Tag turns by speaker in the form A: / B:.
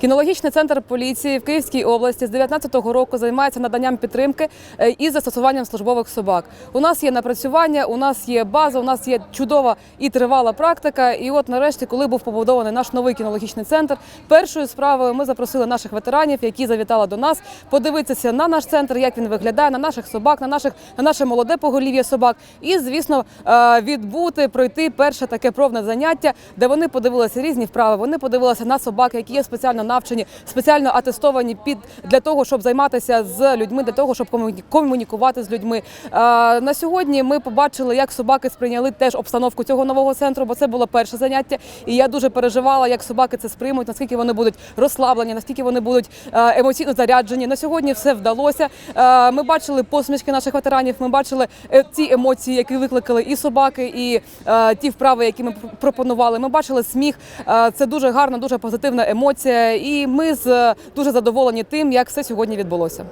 A: Кінологічний центр поліції в Київській області з 19-го року займається наданням підтримки е, і застосуванням службових собак. У нас є напрацювання, у нас є база, у нас є чудова і тривала практика. І от нарешті, коли був побудований наш новий кінологічний центр, першою справою ми запросили наших ветеранів, які завітали до нас, подивитися на наш центр, як він виглядає, на наших собак, на наших на наше молоде поголів'я собак, і звісно е, відбути, пройти перше таке пробне заняття, де вони подивилися різні вправи. Вони подивилися на собак, які є спеціально навчені, спеціально атестовані під для того, щоб займатися з людьми, для того, щоб комуні- комунікувати з людьми. Е, на сьогодні ми побачили, як собаки сприйняли теж обстановку цього нового центру, бо це було перше заняття. І я дуже переживала, як собаки це сприймуть, наскільки вони будуть розслаблені, наскільки вони будуть е, емоційно заряджені. На сьогодні все вдалося. Е, Ми бачили посмішки наших ветеранів. Ми бачили ті емоції, які викликали і собаки, і ті вправи, які ми пропонували. Ми бачили сміх. Це дуже гарна, дуже позитивна емоція. І ми з дуже задоволені тим, як все сьогодні відбулося.